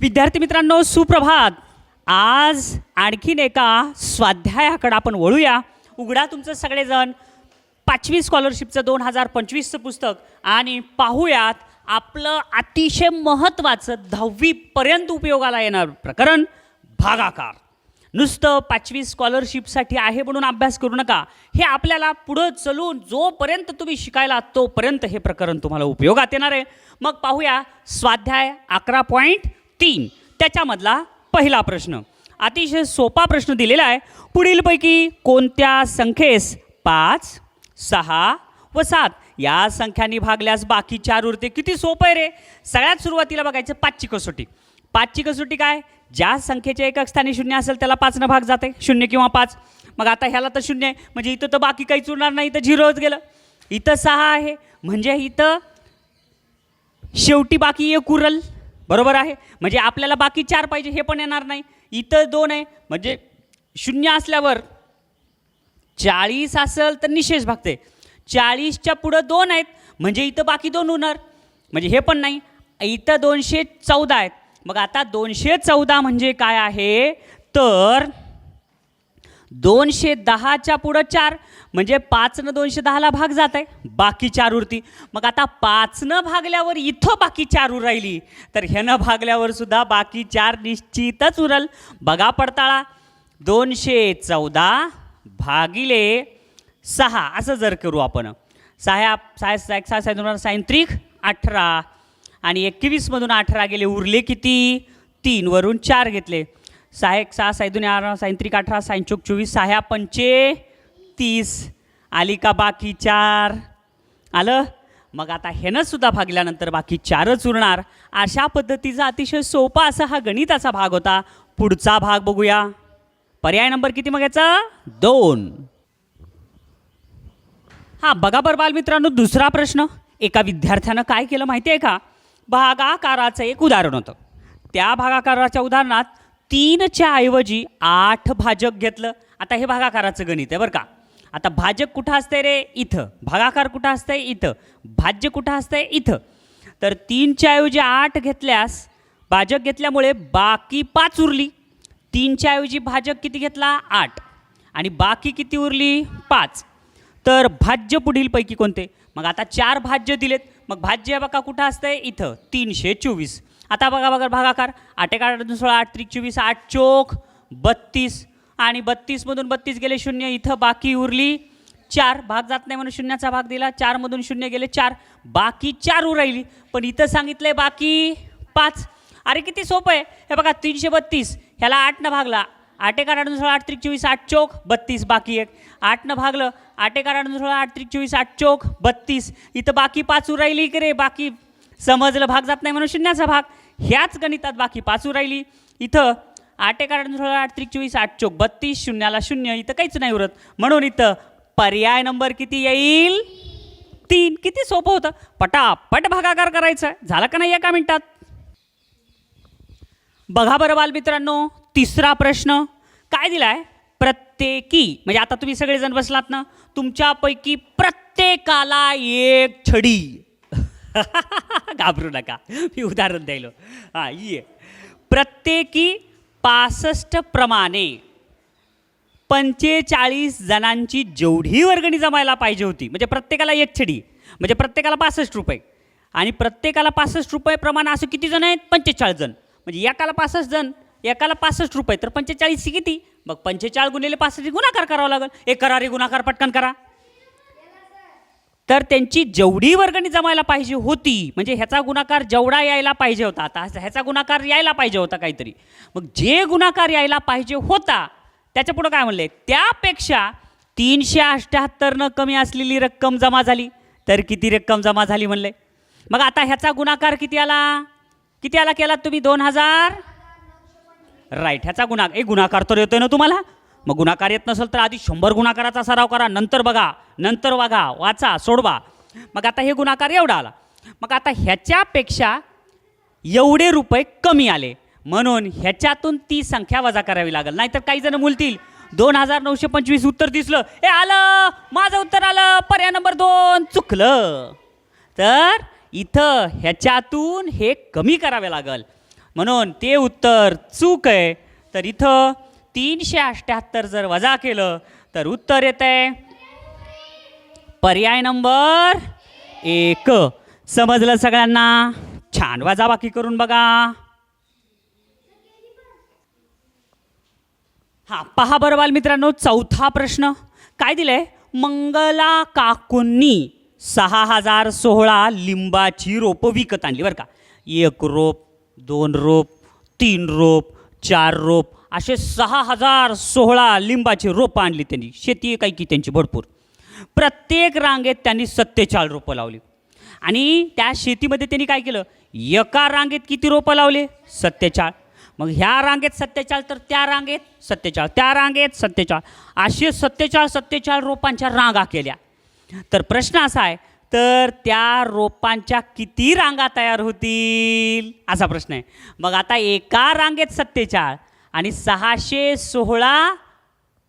विद्यार्थी मित्रांनो सुप्रभात. आज आणखीन एका स्वाध्यायाकडं आपण वळूया. उघडा तुमचं सगळेजण. पाचवी स्कॉलरशिपचं दोन हजार पंचवीसचं पुस्तक आणि पाहूयात आपलं अतिशय महत्त्वाचं दहावीपर्यंत उपयोगाला येणार प्रकरण भागाकार. नुसतं पाचवी स्कॉलरशिपसाठी आहे म्हणून अभ्यास करू नका. हे आपल्याला पुढं चलून जोपर्यंत तुम्ही शिकायला तोपर्यंत हे प्रकरण तुम्हाला उपयोगात येणार आहे. मग पाहूया स्वाध्याय अकरा पॉईंट तीन. त्याच्यामधला पहिला प्रश्न. अतिशय सोपा प्रश्न दिलेला आहे. पुढीलपैकी कोणत्या संख्येस पाच सहा व सात? या संख्यांनी भागल्यास बाकी चार उरते. किती सोपं आहे रे? सगळ्यात सुरुवातीला बघायचं पाचची कसोटी पाचची कसोटी काय? ज्या संख्येच्या एकक स्थानी शून्य असेल त्याला पाचनं भाग जाते. शून्य किंवा पाच. मग आता ह्याला तर शून्य आहे. म्हणजे इथं तर बाकी काहीच उरणार नाही. इथं झिरोच गेलं. इथं सहा आहे. म्हणजे इथं शेवटी बाकी एक उरल. बरोबर आहे? म्हणजे आपल्याला बाकी चार पाहिजे हे पण येणार नाही. इथं दोन आहे. म्हणजे शून्य असल्यावर चाळीस असेल तर निशेष भागते. चाळीसच्या पुढं दोन आहेत म्हणजे इथं बाकी दोन होणार. म्हणजे हे पण नाही. इथं दोनशे चौदा आहेत. मग आता दोनशे चौदा म्हणजे काय आहे? तर दोनशे दहाच्या पुढं चार म्हणजे पाचनं दोनशे दहाला भाग जात आहे बाकी चार उरती. मग आता पाचनं भागल्यावर इथं बाकी चार उरायली तर ह्यानं भागल्यावर सुद्धा बाकी चार निश्चितच उरल. बघा पडताळा. दोनशे चौदा भागिले सहा असं जर करू आपण. सहा सहा सहा एक सहा सहा दोन सायन त्रिक अठरा. आणि एकवीसमधून अठरा गेले उरले किती? तीनवरून चार घेतले. सहा एक सहा साई दोन अठरा साईन त्रिक अठरा सायन चोक चोवीस सहा पंचे तीस आली का बाकी चार? आलं? मग आता ह्यानं सुद्धा भागल्यानंतर बाकी चारच उरणार. अशा पद्धतीचा अतिशय सोपा असा हा गणिताचा भाग होता. पुढचा भाग बघूया. पर्याय नंबर किती मग याचा? दोन. हा बघा बरं बालमित्रांनो दुसरा प्रश्न. एका विद्यार्थ्यानं काय केलं माहिती आहे का? भागाकाराचं एक उदाहरण होतं. त्या भागाकाराच्या उदाहरणात तीनच्या ऐवजी आठ भाजक घेतलं. आता हे भागाकाराचं गणित आहे बरं का? आता भाजक कुठं असतंय रे? इथं. भागाकार कुठं असतंय? इथं. भाज्य कुठं असतंय? इथं. तर तीनच्या ऐवजी आठ घेतल्यास भाजक घेतल्यामुळे बाकी पाच उरली. तीनच्या ऐवजी भाजक किती घेतला? आठ. आणि बाकी किती उरली? पाच. तर भाज्य पुढीलपैकी कोणते? मग आता चार भाज्य दिलेत. मग भाज्य बघा कुठं असतंय? इथं. तीनशे चोवीस. आता बघा बघा भागाकार. आठ एक आठ सोळा आठ त्रिक चोवीस आठ चोख बत्तीस आणि बत्तीसमधून बत्तीस गेले शून्य इथं बाकी उरली चार. भाग जात नाही म्हणून शून्याचा भाग दिला. चारमधून शून्य गेले चार. बाकी चार उरायली. पण इथं सांगितलंय बाकी पाच. अरे किती सोपं आहे. हे बघा तीनशे बत्तीस. ह्याला आठनं भागला. आठ एक आठ सोळा आठ त्रिक चोवीस आठ चोक बत्तीस बाकी एक. आठनं भागलं आठ एक आठ सोळा आठ त्रिक चोवीस आठ चोक बत्तीस. इथं बाकी पाच उरायली की रे बाकी. समजलं भाग जात नाही म्हणून शून्याचा भाग. ह्याच गणितात बाकी पाच उरायली. इथं आठ एक आठ सोळा आठ त्रिक चोवीस आठ चोक बत्तीस शून्याला शून्य. इथं काहीच नाही उरत. म्हणून इथं पर्याय नंबर किती येईल? तीन. किती सोपं होतं. पटापट भागाकार करायचा झालं का नाही एका मिनिटात? बघा बरं बालमित्रांनो तिसरा प्रश्न. काय दिलाय? प्रत्येकी म्हणजे आता तुम्ही सगळेजण बसलात ना तुमच्यापैकी प्रत्येकाला एक छडी. घाबरू नका. मी उदाहरण द्यायलो. हां ये. प्रत्येकी पासष्ट प्रमाणे पंचेचाळीस जणांची जेवढी वर्गणी जमायला पाहिजे होती म्हणजे प्रत्येकाला एक छडी म्हणजे प्रत्येकाला पासष्ट रुपये. आणि प्रत्येकाला पासष्ट रुपये प्रमाण असं किती जण आहेत? पंचेचाळीस जण. म्हणजे एकाला पासष्ट जण एकाला पासष्ट रुपये तर पंचेचाळीस किती? मग पंचेचाळीस गुणिले पासष्ट गुणाकार करावा लागेल. एक करा रे गुणाकार पटकन करा. तर त्यांची जेवढी वर्गणी जमायला पाहिजे होती म्हणजे ह्याचा गुणाकार जेवढा यायला पाहिजे होता आता ह्याचा गुणाकार यायला पाहिजे होता काहीतरी. मग जे गुणाकार यायला पाहिजे होता त्याच्या पुढं काय म्हणले? त्यापेक्षा तीनशे अठ्ठ्याहत्तरनं कमी असलेली रक्कम जमा झाली. तर किती रक्कम जमा झाली म्हणले? मग आता ह्याचा गुणाकार किती आला? किती आला केला तुम्ही? दोन हजार? राईट ह्याचा गुणाकार एक गुणाकार तर येतोय ना तुम्हाला? मग गुणाकार येत नसेल तर आधी शंभर गुणाकाराचा सराव करा नंतर बघा नंतर वागा वाचा सोडवा. मग आता हे गुणाकार एवढा आला. मग आता ह्याच्यापेक्षा एवढे रुपये कमी आले. म्हणून ह्याच्यातून ती संख्या वजा करावी लागेल. नाहीतर काही जण बोलतील दोन हजार नऊशे पंचवीस उत्तर दिसलं. ए आलं! माझं उत्तर आलं! पर्याय नंबर दोन चुकलं. तर इथं ह्याच्यातून हे कमी करावे लागल. म्हणून ते उत्तर चूक आहे. तर इथं तीनशे अठ्ठ्याहत्तर जर वजा केलं तर उत्तर येत आहे पर्याय नंबर एक. समजलं सगळ्यांना? छान वजाबाकी करून बघा. हा पहा बरं बालमित्रांनो चौथा प्रश्न. काय दिलंय? मंगला काकूंनी सहा हजार सोहळा लिंबाची रोपं विकत आणली बरं का. एक रोप दोन रोप तीन रोप चार रोप असे सहा हजार सोहळा लिंबाची रोपं आणली त्यांनी. शेती काही काय की त्यांची भरपूर. प्रत्येक रांगेत त्यांनी सत्तेचाळ रोपं लावली. आणि त्या शेतीमध्ये त्यांनी काय केलं? एका रांगेत किती रोपं लावले? सत्तेचाळ मग ह्या रांगेत सत्तेचाळ तर त्या रांगेत सत्तेचाळ त्या रांगेत सत्तेचाळ असे सत्तेचाळ सत्तेचाळ रोपांच्या रांगा केल्या. तर प्रश्न असा आहे तर त्या रोपांच्या किती रांगा तयार होतील? असा प्रश्न आहे. मग आता एका रांगेत सत्तेचाळ आणि सहाशे सोळा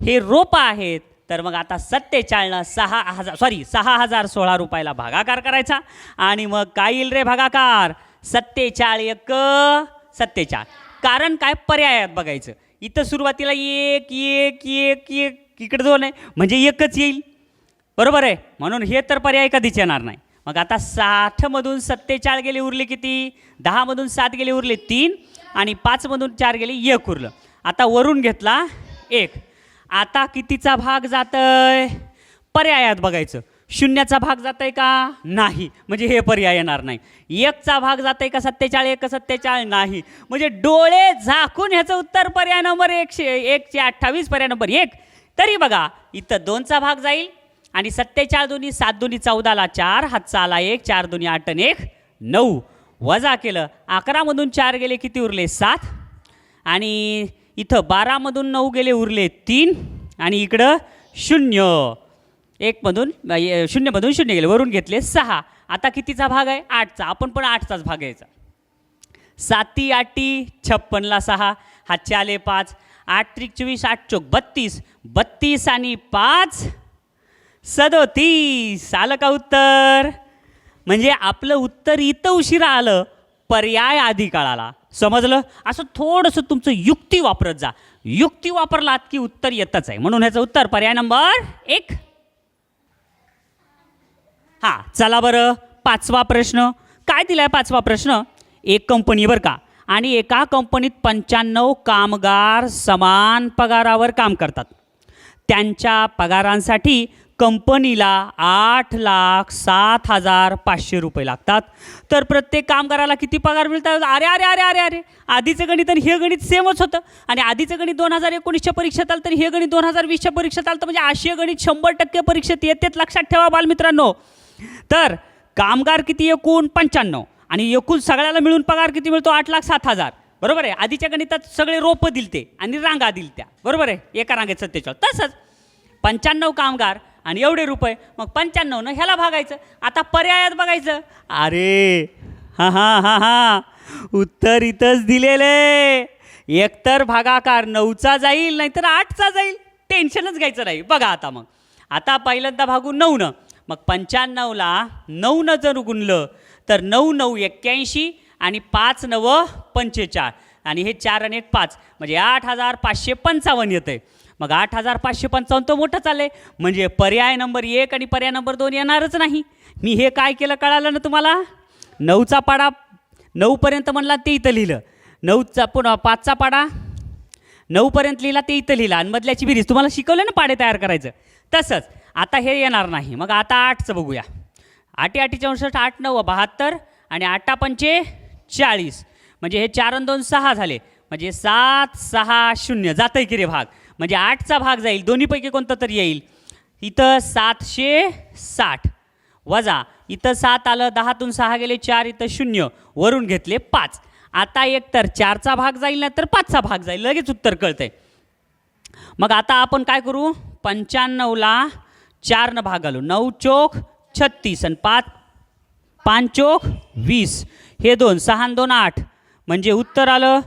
हे रोपं आहेत. तर मग आता सत्तेचाळनं सहा हजार सॉरी सहा हजार सोळा रुपयाला भागाकार करायचा. आणि मग काय येईल रे भागाकार? सत्तेचाळ एक सत्तेचाळ कारण काय? पर्यायात बघायचं. इथं सुरुवातीला एक एक एक एक इकडे दोन आहे. म्हणजे एकच येईल. बरोबर आहे? म्हणून हे तर पर्याय कधीच येणार नाही. मग आता साठमधून सत्तेचाळ गेले उरले किती? दहामधून सात गेले उरले तीन. आणि पाचमधून चार गेले एक उरलं आता वरून घेतला एक. आता कितीचा भाग जातय? पर्यायात बघायचं. शून्याचा भाग जातय का? नाही. म्हणजे हे पर्याय येणार नाही. एकचा भाग जातय का सत्तेचाळीस? एक सत्तेचाळीस नाही. म्हणजे डोळे झाकून ह्याचं उत्तर पर्याय नंबर एकशे एकशे अठ्ठावीस पर्याय नंबर एक. तरी बघा इथं दोनचा भाग जाईल आणि सत्तेचाळ दोन्ही सात दोन्ही चौदाला चार हातचा आला एक चार दोन्ही आठ आणि एक नऊ. वजा केलं. अकरामधून चार गेले किती उरले? सात. आणि इथं बारामधून नऊ गेले उरले तीन. आणि इकडं शून्य. एकमधून शून्यमधून शून्य गेले वरून घेतले सहा. आता कितीचा भाग आहे? आठचा. आपण पण आठचाच भाग घ्यायचा. साती आठी छप्पनला सहा. हातचे आले पाच. आठ त्रिक चोवीस आठ चोक बत्तीस. बत्तीस आणि पाच. सदोतीस. आलं का उत्तर? म्हणजे आपलं उत्तर इथं उशिरा आलं पर्याय आधी काळाला. समजलं? असं थोडंसं तुमचं युक्ती वापरत जा. युक्ती वापरलात की उत्तर येतच आहे. म्हणून ह्याचं उत्तर पर्याय नंबर एक. हां चला बरं. पाचवा प्रश्न. काय दिलाय पाचवा प्रश्न? एक कंपनी बरं का? आणि एका कंपनीत पंच्याण्णव कामगार समान पगारावर काम करतात. त्यांच्या पगारांसाठी कंपनीला आठ लाख सात हजार पाचशे रुपये लागतात. तर प्रत्येक कामगाराला किती पगार मिळतात? अरे अरे अरे अरे अरे. आधीचं गणित आणि हे गणित सेमच होतं. आणि आधीचं गणित दोन हजार एकोणीसच्या परीक्षेत आलं तर हे गणित दोन हजार वीसच्या परीक्षेत आलं तर म्हणजे असे गणित शंभर टक्के परीक्षेत येतेच. लक्षात ठेवा बालमित्रांनो. तर कामगार किती? एकूण पंच्याण्णव. आणि एकूण सगळ्याला मिळून पगार किती मिळतो? आठ लाख सात हजार. बरोबर आहे? आधीच्या गणितात सगळे रोपं दिलते आणि रांगा दिलत्या. बरोबर आहे? एका रांगेत सत्तेचाळ तसंच पंच्याण्णव कामगार आणि एवढे रुपये. मग पंच्याण्णवनं ह्याला भागायचं. आता पर्यायात बघायचं. अरे हां हां हां हां. उत्तर इथंच दिलेलं आहे. एकतर भागाकार नऊचा जाईल नाहीतर आठचा जाईल. टेन्शनच घ्यायचं नाही. बघा आता मग. आता पहिल्यांदा भागून नऊनं. मग पंच्याण्णवला नऊनं जर गुणलं तर नऊ नऊ एक्क्याऐंशी आणि पाच नव पंचेचाळ. आणि हे चार आणि एक पाच. म्हणजे आठ हजार पाचशे पंचावन्न येतं आहे मग आठ हजार पाचशे पंचावन्न तर मोठं चाललं आहे म्हणजे पर्याय नंबर एक आणि पर्याय नंबर दोन येणारच नाही. मी हे काय केलं कळालं ना तुम्हाला? नऊचा पाडा नऊपर्यंत म्हणला ते इथं लिहिलं. नऊचा पुन्हा पाचचा पाडा नऊपर्यंत लिहिला ते इथं लिहिला. आणि मधल्याची बिरीज तुम्हाला शिकवलं ना पाडे तयार करायचं? तसंच आता हे येणार नाही. मग आता आठचं बघूया. आठी आठी चौसष्ट आठ नऊ बहात्तर आणि आठा पंचे चाळीस. म्हणजे हे चार आणि दोन सहा झाले. म्हणजे सात सहा शून्य. जातं की रे भाग? म्हणजे आठचा भाग जाईल. दोन्हीपैकी कोणतं तरी येईल. इथं सातशे साठ. वजा इथं सात आलं दहातून सहा गेले चार इथं शून्य. वरून घेतले पाच. आता एक तर चारचा भाग जाईल नाही तर पाचचा भाग जाईल. लगेच उत्तर कळतंय. मग आता आपण काय करू? पंच्याण्णवला चारनं भाग घालू. नऊ चोख छत्तीस. आणि पाच पाच चोख वीस. हे दोन सहा दोन आठ. म्हणजे उत्तर आलं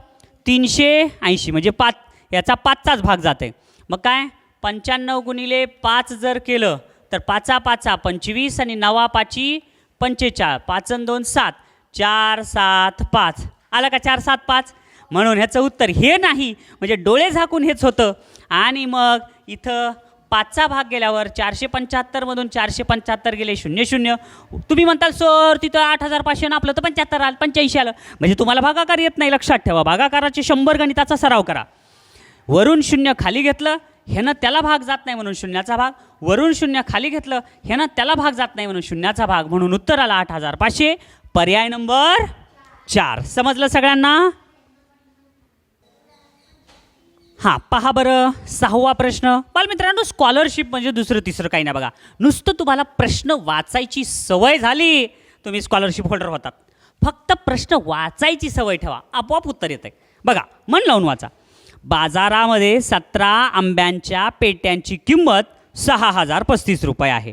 तीनशे ऐंशी. म्हणजे पाच याचा पाचचाच भाग जाते. मग काय? पंच्याण्णव गुणिले पाच जर केलं तर पाचा पाचा पंचवीस आणि नवा पाची पंचेचाळ पाच आणि दोन सात चार सात पाच. आला का चार सात पाच? म्हणून ह्याचं उत्तर हे नाही म्हणजे डोळे झाकून हेच होतं. आणि मग इथं पाचचा भाग गेल्यावर चारशे पंच्याहत्तरमधून चारशे पंच्याहत्तर गेले शून्य शून्य. तुम्ही म्हणताल सर तिथं आठ हजार पाचशे ना आपलं तर पंच्याहत्तर आलं पंच्याऐंशी आलं. म्हणजे तुम्हाला भागाकार येत नाही लक्षात ठेवा. भागाकाराचे शंभर गणिताचा सराव करा. वरून शून्य खाली घेतलं ह्यानं त्याला भाग जात नाही म्हणून शून्याचा भाग. वरून शून्य खाली घेतलं ह्यानं त्याला भाग जात नाही म्हणून शून्याचा भाग. म्हणून उत्तर आला आठ हजार पाचशे. पर्याय नंबर चार. समजलं सगळ्यांना? हां पहा बरं सहावा प्रश्न. बालमित्रांनो स्कॉलरशिप म्हणजे दुसरं तिसरं काही नाही बघा. नुसतं तुम्हाला प्रश्न वाचायची सवय झाली तुम्ही स्कॉलरशिप होल्डर होतात. फक्त प्रश्न वाचायची सवय ठेवा. आपोआप उत्तर येतं बघा मन लावून वाचा. बाजारामध्ये सतरा आंब्यांच्या पेट्यांची किंमत सहा हजार पस्तीस रुपये आहे.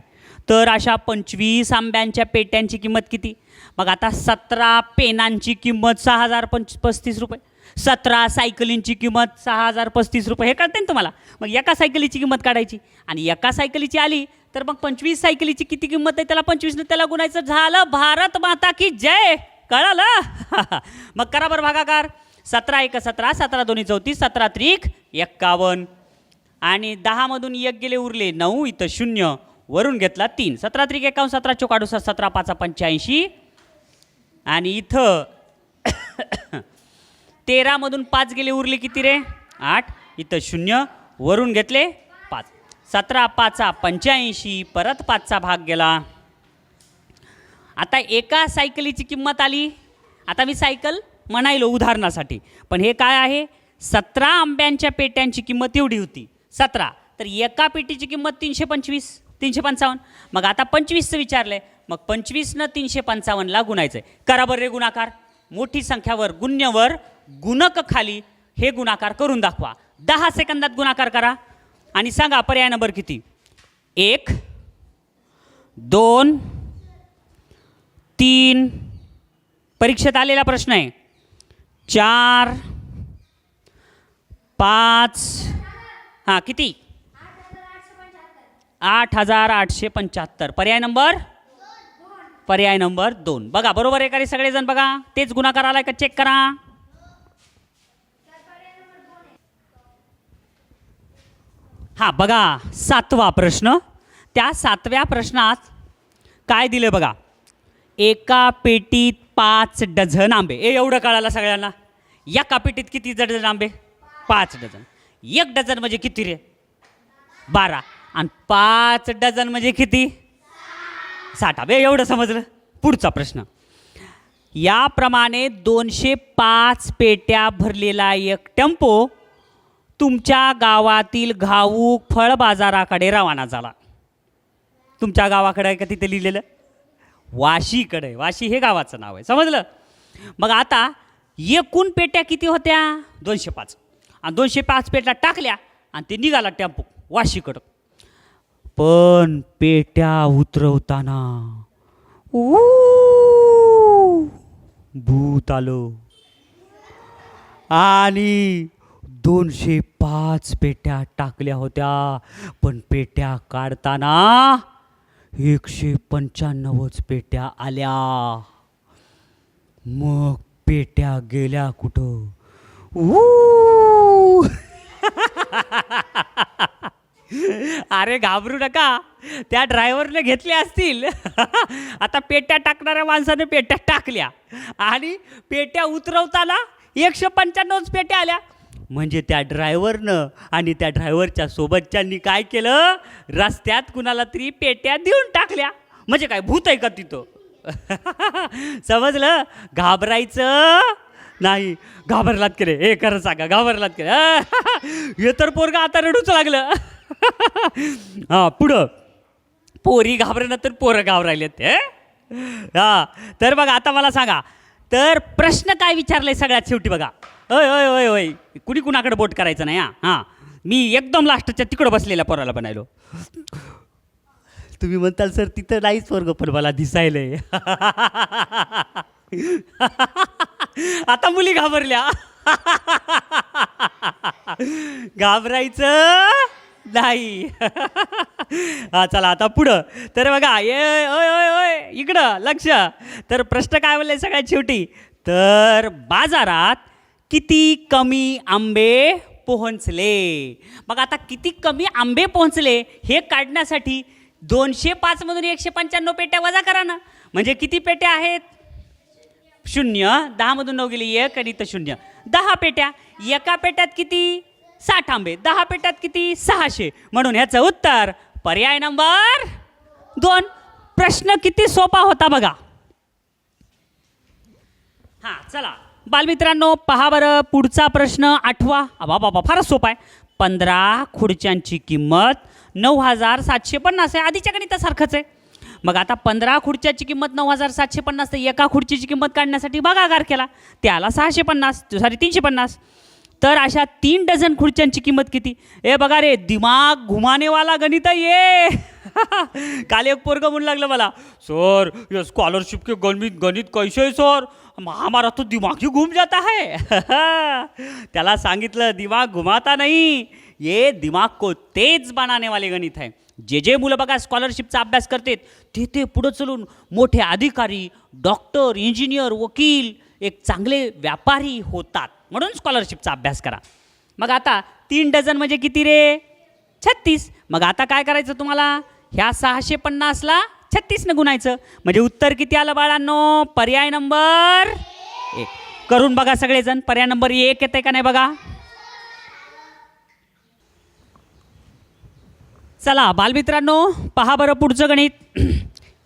तर अशा पंचवीस आंब्यांच्या पेट्यांची किंमत किती? मग आता सतरा पेनांची किंमत सहा हजार पंच पस्तीस रुपये. सतरा सायकलींची किंमत सहा हजार पस्तीस रुपये. हे कळते ना तुम्हाला? मग एका सायकलीची किंमत काढायची. आणि एका सायकलीची आली तर मग पंचवीस सायकलीची किती किंमत आहे? त्याला पंचवीसनं त्याला गुणायचं झालं. भारत माता की जय. कळालं? मग करा बरं भागाकार. सतरा एक सतरा सतरा दोन्ही चौतीस सतरा त्रिक एक्कावन्न. आणि दहामधून एक गेले उरले नऊ इथं शून्य. वरून घेतला तीन. सतरा त्रिक एकावन्न सतरा चौक अडुसष्ट सतरा पाचा पंच्याऐंशी. आणि इथं तेरामधून पाच गेले उरले किती रे? आठ. इथं शून्य. वरून घेतले पाच. सतरा पाचा पंच्याऐंशी परत पाचचा भाग गेला. आता एका सायकलीची किंमत आली. आता मी सायकल म्हणायलो उदाहरणासाठी. पण हे काय आहे? सतरा आंब्यांच्या पेट्यांची किंमत एवढी होती. सतरा. तर एका पेटीची किंमत तीनशे पंचवीस तीनशे पंचावन्न. मग आता पंचवीसचं विचारलं आहे मग पंचवीसनं तीनशे पंचावन्नला गुणायचं आहे करा बरं रे गुणाकार. मोठी संख्यावर गुण्यवर गुणक खाली हे गुणाकार करून दाखवा. दहा सेकंदात गुणाकार करा. आणि सांगा पर्याय नंबर किती? एक दोन तीन. परीक्षेत आलेला प्रश्न आहे. चार पाच हां किती? आठ हजार आठशे पंच्याहत्तर. पर्याय नंबर? पर्याय नंबर दोन. बघा बरोबर आहे का रे सगळेजण? बघा तेच गुणाकार आलाय का? चेक करा. हां बघा सातवा प्रश्न. त्या सातव्या प्रश्नात काय दिलं बघा? एका पेटीत पाच डझन आंबे. ए एवढं कळालं सगळ्यांना? एका पेटीत किती डझन आंबे? पाच डझन. एक डझन म्हणजे किती रे? बारा. आणि पाच डझन म्हणजे किती? साठ. आंबे एवढं समजलं? पुढचा प्रश्न. याप्रमाणे दोनशे पाच पेट्या भरलेला एक टेम्पो तुमच्या गावातील घाऊक फळ बाजाराकडे रवाना झाला. तुमच्या गावाकडे आहे का तिथे लिहिलेलं? वाशीकडे. वाशी हे गावाचं नाव आहे. समजलं? मग आता एकूण पेट्या किती होत्या? दोनशे पाच. आणि दोनशे पाच पेट्या टाकल्या आणि ते निघाला टेम्पो वाशीकडं. पण पेट्या उतरवताना भूत आलं. आणि दोनशे पाच पेट्या टाकल्या होत्या. पण पेट्या काढताना एकशे पंच्याण्णवच पेट्या आल्या. मग पेट्या गेल्या कुठं? ऊ! अरे घाबरू नका. त्या ड्रायव्हरने घेतल्या असतील. आता पेट्या टाकणाऱ्या माणसाने पेट्या टाकल्या. आणि पेट्या उतरवताना एकशे पंच्याण्णवच पेट्या आल्या. म्हणजे त्या ड्रायव्हरनं आणि त्या ड्रायव्हरच्या सोबतच्यांनी काय केलं? रस्त्यात कुणाला तरी पेट्या देऊन टाकल्या. म्हणजे काय भूत आहे का तिथं? समजलं? घाबरायचं नाही. घाबरलात केले हे खरं सांगा घाबरलात केलं हे तर पोरगा आता रडूच लागलं. हां पुढं. पोरी घाबरणं तर पोरं घाबरायले ते हां तर बघा आता मला सांगा. तर प्रश्न काय विचारलाय सगळ्यात शेवटी बघा. होय होय होय होय कुणी कुणाकडे बोट करायचं नाही हां? हां. मी एकदम लास्टच्या तिकडं बसलेल्या पोराला बनायलो. तुम्ही म्हणताल सर तिथं नाहीच वर्ग पण मला दिसायलंय. आता मुली घाबरल्या. घाबरायचं नाही. हा चला आता पुढं. तर बघा ये ओय ओय ओय इकडं लक्ष. तर प्रश्न काय बोलले सगळ्यात शेवटी? तर बाजारात किती कमी आंबे पोहोचले? मग आता किती कमी आंबे पोहोचले हे काढण्यासाठी दोनशे पाचमधून एकशे पंच्याण्णव पेट्या वजा करा ना. म्हणजे किती पेट्या आहेत? शून्य. दहामधून नऊ गेली एक आणि इथं शून्य. दहा पेट्या. एका पेट्यात किती? साठ आंबे. दहा पेट्यात किती? सहाशे. म्हणून ह्याचं उत्तर पर्याय नंबर दोन. प्रश्न किती सोपा होता बघा. हां चला. बालमित्रांनो पहा बरं पुढचा प्रश्न आठवा. अबा बाबा फारच सोपा आहे. पंधरा खुर्च्यांची किंमत नऊ हजार सातशे पन्नास आहे. आधीच्या गणितासारखंच आहे. मग आता पंधरा खुर्च्याची किंमत नऊ हजार सातशे पन्नास तर एका खुर्चीची किंमत काढण्यासाठी भागाकार केला. त्याला सहाशे पन्नास सॉरी तीनशे पन्नास. तर अशा तीन डझन खुर्च्यांची किंमत किती? ए बघा रे दिमाग घुमानेवाला गणित ये. काल एक पोरग म्हणू लागलं मला सर स्कॉलरशिप के गणित गणित कैसे सर? हमारा तो दिमाग ही घूम जाता है। त्याला सांगितलं दिमाग घुमाता नाही ये दिमाग को तेज बनाने वाले गणित आहे जे जे मुलं बघा स्कॉलरशिपचा अभ्यास करतात ते ते पुढं चलून मोठे अधिकारी डॉक्टर इंजिनियर वकील एक चांगले व्यापारी होतात म्हणून स्कॉलरशिपचा अभ्यास करा. मग आता तीन डझन म्हणजे किती रे? छत्तीस. मग आता काय करायचं तुम्हाला? ह्या सहाशे पन्नासला छत्तीसनं गुणायचं. म्हणजे उत्तर किती आलं बाळांनो? पर्याय नंबर एक. करून बघा सगळेजण पर्याय नंबर एक येते का नाही बघा? चला बालमित्रांनो पहा बरं पुढचं गणित.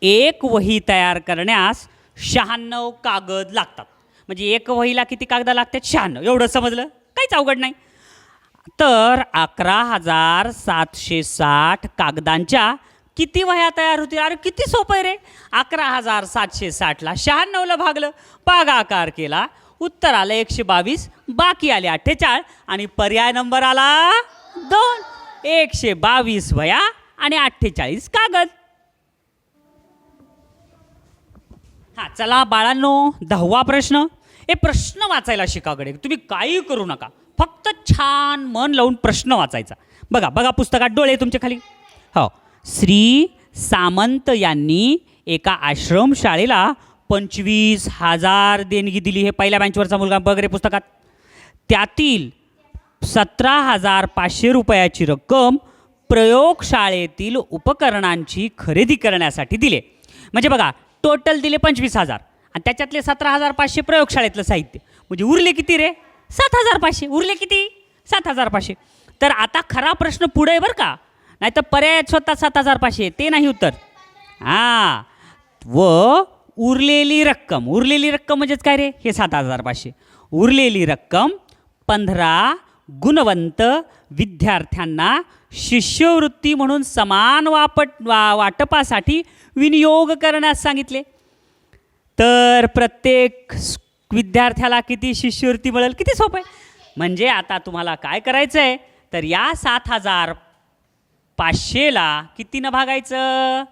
एक वही तयार करण्यास शहाण्णव कागद लागतात. म्हणजे एक वहीला किती कागद लागतात? शहाण्णव. एवढं समजलं? काहीच अवघड नाही. तर अकरा हजार सातशे साठ कागदांच्या किती वह्या तयार होतील? अरे किती सोपं आहे रे. अकरा हजार सातशे साठला शहाण्णवला भागलं पागाकार केला. उत्तर आलं एकशे बावीस बाकी आले अठ्ठेचाळ आणि पर्याय नंबर आला दोन. एकशे बावीस वया आणि अठ्ठेचाळीस कागद. हा चला बाळांनो दहावा प्रश्न. हे प्रश्न वाचायला शिकाकडे तुम्ही काही करू नका. फक्त छान मन लावून प्रश्न वाचायचा. बघा बघा पुस्तकात डोळे तुमच्या खाली. हो. श्री सामंत यांनी एका आश्रमशाळेला पंचवीस हजार देणगी दिली. हे पहिल्या बँचवरचा मुलगा बघ रे पुस्तकात. त्यातील सतरा हजार पाचशे रुपयाची रक्कम प्रयोगशाळेतील उपकरणांची खरेदी करण्यासाठी दिले. म्हणजे बघा टोटल दिले पंचवीस हजार. आणि त्याच्यातले सतरा हजार पाचशे प्रयोगशाळेतलं साहित्य. म्हणजे उरले किती रे? सात हजार पाचशे. उरले किती? सात हजार पाचशे. तर आता खरा प्रश्न पुढे आहे बरं का. नाही तर पर्याय स्वतः सात हजार पाचशे ते नाही उत्तर. हां. व उरलेली रक्कम. उरलेली रक्कम म्हणजेच काय रे? हे सात हजार पाचशे. उरलेली रक्कम पंधरा गुणवंत विद्यार्थ्यांना शिष्यवृत्ती म्हणून समान वापट वा वाटपासाठी विनियोग करण्यास सांगितले. तर प्रत्येक विद्यार्थ्याला किती शिष्यवृत्ती मिळेल? किती सोपं आहे? म्हणजे आता तुम्हाला काय करायचं आहे तर या सात हजार पाचशेला कितीनं भागायचं?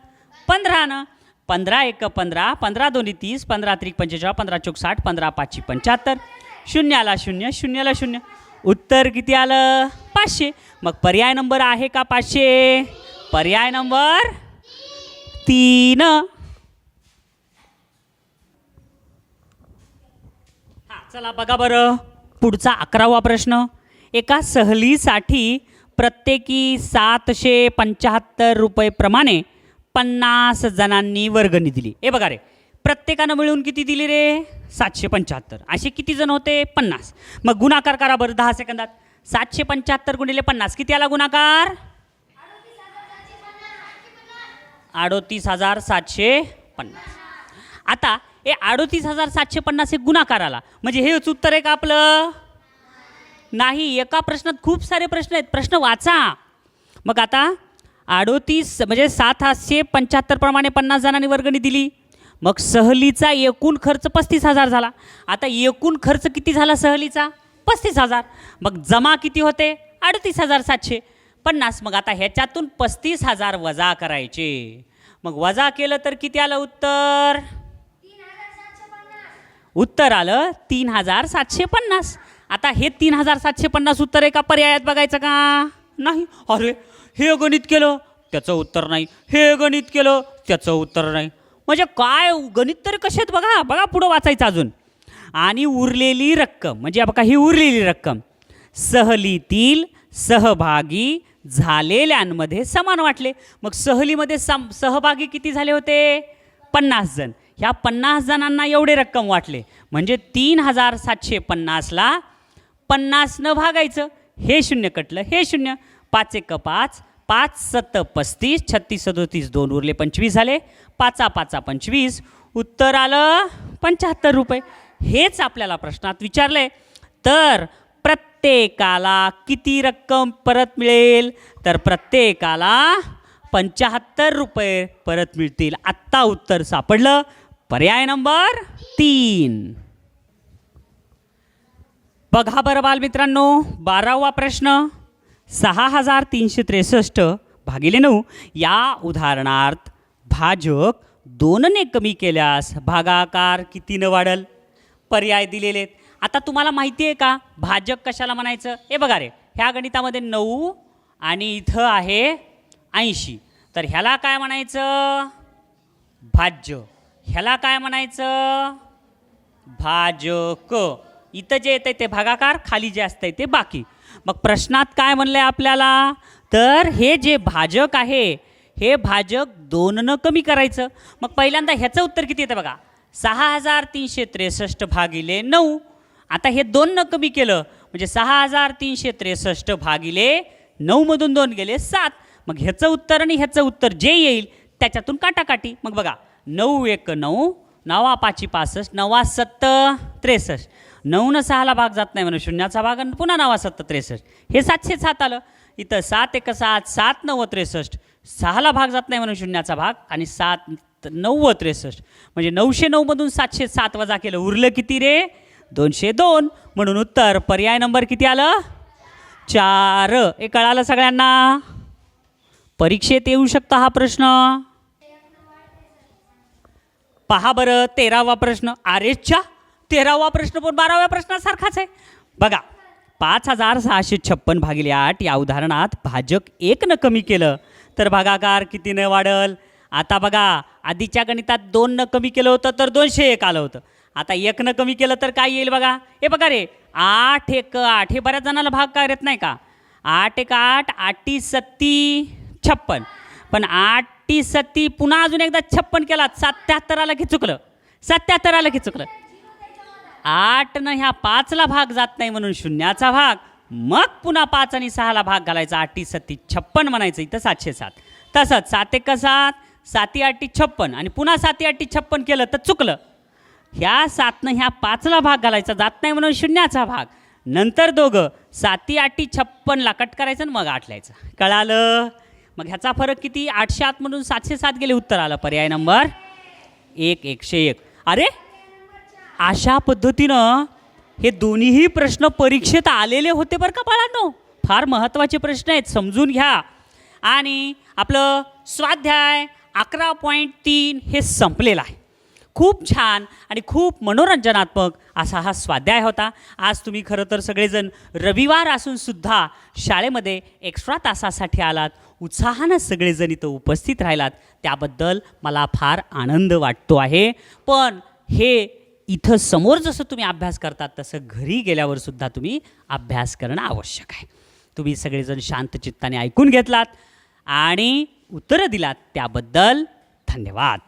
पंधरानं. पंधरा एक पंधरा. पंधरा दोन्ही तीस. पंधरा त्रिक पंचेचाळीस पंधरा चौक साठ पंधरा पाचशे पंच्याहत्तर. शून्याला शून्य शून्याला शून्य. उत्तर किती आलं? पाचशे. मग पर्याय नंबर आहे का पाचशे? पर्याय नंबर तीन. हा चला बघा बरं. पुढचा अकरावा प्रश्न. एका सहलीसाठी प्रत्येकी सातशे पंच्याहत्तर रुपयेप्रमाणे पन्नास जणांनी वर्गणी दिली. हे बघा रे प्रत्येकानं मिळून किती दिली रे? सातशे पंच्याहत्तर. असे किती जण होते? पन्नास. मग गुणाकार करा बरं दहा सेकंदात. सातशे पंच्याहत्तर गुणिले पन्नास. किती आला गुणाकार? अडोतीस हजार सातशे पन्नास. आता हे अडोतीस हजार सातशे पन्नास हे गुणाकार आला म्हणजे हेच उत्तर आहे का आपलं? नाही एका प्रश्नात खूप सारे प्रश्न आहेत. प्रश्न वाचा. मग आता अडोतीस म्हणजे सात आठशे पंच्याहत्तरप्रमाणे पन्नास जणांनी वर्गणी दिली. मग सहलीचा एकूण खर्च पस्तीस हजार झाला. आता एकूण खर्च किती झाला सहलीचा? पस्तीस हजार. मग जमा किती होते? अडतीस हजार सातशे. पन्नास. मग आता ह्याच्यातून पस्तीस हजार वजा करायचे. मग वजा केलं तर किती आलं उत्तर? उत्तर आलं तीन हजार सातशे पन्नास. आता हे तीन हजार सातशे पन्नास उत्तर एका पर्यायात बघायचं का? नाही. अरे हे गणित केलं त्याचं उत्तर नाही. हे गणित केलं त्याचं उत्तर नाही. म्हणजे काय गणित तरी कसे आहेत बघा. बघा पुढं वाचायचं अजून. आणि उरलेली रक्कम म्हणजे बघा ही उरलेली रक्कम. सहलीतील सहभागी झालेल्यांमध्ये समान वाटले. मग सहलीमध्ये सम सहभागी किती झाले होते? पन्नास जण. ह्या पन्नास जणांना एवढे रक्कम वाटले. म्हणजे तीन हजार सातशे पन्नासला पन्नासनं भागायचं. हे शून्य कटलं हे शून्य. पाच एक पाच पाच सत्त पस्तीस छत्तीस सदोतीस दोन उरले पंचवीस झाले. पाचा पाचा पंचवीस. उत्तर आलं पंच्याहत्तर रुपये. हेच आपल्याला प्रश्नात विचारलंय. तर प्रत्येकाला किती रक्कम परत मिळेल? तर प्रत्येकाला पंच्याहत्तर रुपये परत मिळतील. आत्ता उत्तर सापडलं. पर्याय नंबर तीन. बघा बरं बालमित्रांनो बारावा प्रश्न सहा हजार तीनशे त्रेसष्ट भागिले नऊ. या उदाहरणार्थ भाजक दोनने कमी केल्यास भागाकार कितीनं वाढल? पर्याय दिलेले आता तुम्हाला माहिती आहे का? भाजक कशाला म्हणायचं? हे बघा रे ह्या गणितामध्ये नऊ आणि इथं आहे ऐंशी. तर ह्याला काय म्हणायचं? भाज्य. ह्याला काय म्हणायचं? भाजक. इथं जे येतं ते भागाकार खाली जे असतंय ते बाकी. मग प्रश्नात काय म्हणलं आहे आपल्याला? तर हे जे भाजक आहे हे भाजक दोननं कमी करायचं. मग पहिल्यांदा ह्याचं उत्तर किती येतं बघा? सहा हजार तीनशे त्रेसष्ट भागिले नऊ. आता हे दोननं कमी केलं म्हणजे सहा हजार तीनशे त्रेसष्ट भागिले नऊमधून दोन गेले सात. मग ह्याचं उत्तर आणि ह्याचं उत्तर जे येईल त्याच्यातून काटाकाटी. मग बघा नऊ एक नऊ नवा पाची पासष्ट नवा सत्त त्रेसष्ट. नऊनं सहाला भाग जात नाही म्हणून शून्याचा भाग आणि पुन्हा नवा सत्त त्रेसष्ट. हे सातशे सात आलं. इथं सात एक सात सात नव्वद त्रेसष्ट. सहाला भाग जात नाही म्हणून शून्याचा भाग आणि सात नव्वद त्रेसष्ट. म्हणजे नऊशे नऊमधून सातशे सात वजा केलं. उरलं किती रे? दोनशे दोन. म्हणून उत्तर पर्याय नंबर किती आलं? चार. हे कळालं सगळ्यांना? परीक्षेत येऊ शकता हा प्रश्न. पहा बरं तेरावा प्रश्न. आरेच्या तेरावा प्रश्न पण बाराव्या प्रश्नासारखाच आहे. बघा पाच हजार सहाशे छप्पन भागिले आठ या उदाहरणात भाजक एकनं कमी केलं. तर भागाकार कितीनं वाढल? आता बघा आधीच्या गणितात दोननं कमी केलं होतं तर दोनशे एक आलं होतं. आता एकनं कमी केलं तर काय येईल बघा? हे बघा रे आठ एक आठ हे बऱ्याच जणांना भाग काय येत नाही का? आठ एक आठ आठी सत्ती छप्पन. पण आठ सत्ती पुन्हा अजून एकदा छप्पन केला सत्याहत्तर की चुकलं? सत्याहत्तर आलं की चुकलं? आठनं ह्या पाचला भाग जात नाही म्हणून शून्याचा भाग मग पुन्हा पाच आणि सहाला भाग घालायचा. आठी सत्ती छप्पन म्हणायचं इथं सातशे सात. तसंच सात एक सात साती आठी छप्पन आणि पुन्हा साती आठी छप्पन केलं तर चुकलं. ह्या सातनं ह्या पाचला भाग घालायचा जात नाही म्हणून शून्याचा भाग. नंतर दोघं साती आठी छप्पनला कट करायचं आणि मग आठ लिहायचं. कळालं? मग ह्याचा फरक किती? आठशे आतमधून सातशे सात गेले उत्तर आलं. पर्याय नंबर एक एकशे एक. अरे अशा पद्धतीनं हे दोन्हीही प्रश्न परीक्षेत आलेले होते बरं का बाळांनो? फार महत्त्वाचे प्रश्न आहेत समजून घ्या. आणि आपलं स्वाध्याय अकरा पॉईंट तीन हे संपलेलं आहे. खूप छान आणि खूप मनोरंजनात्मक असा हा स्वाध्याय होता. आज तुम्ही खरं तर सगळेजण रविवार असूनसुद्धा शाळेमध्ये एक्स्ट्रा तासासाठी आलात. उत्साहानं सगळेजण इथं उपस्थित राहिलात. त्याबद्दल मला फार आनंद वाटतो आहे. पण हे इथं समोर जसं तुम्ही अभ्यास करतात तसं घरी गेल्यावर सुद्धा तुम्ही अभ्यास करणं आवश्यक आहे. तुम्ही सगळेजण शांत चित्ताने ऐकून घेतलात आणि उत्तरं दिलात. त्याबद्दल धन्यवाद.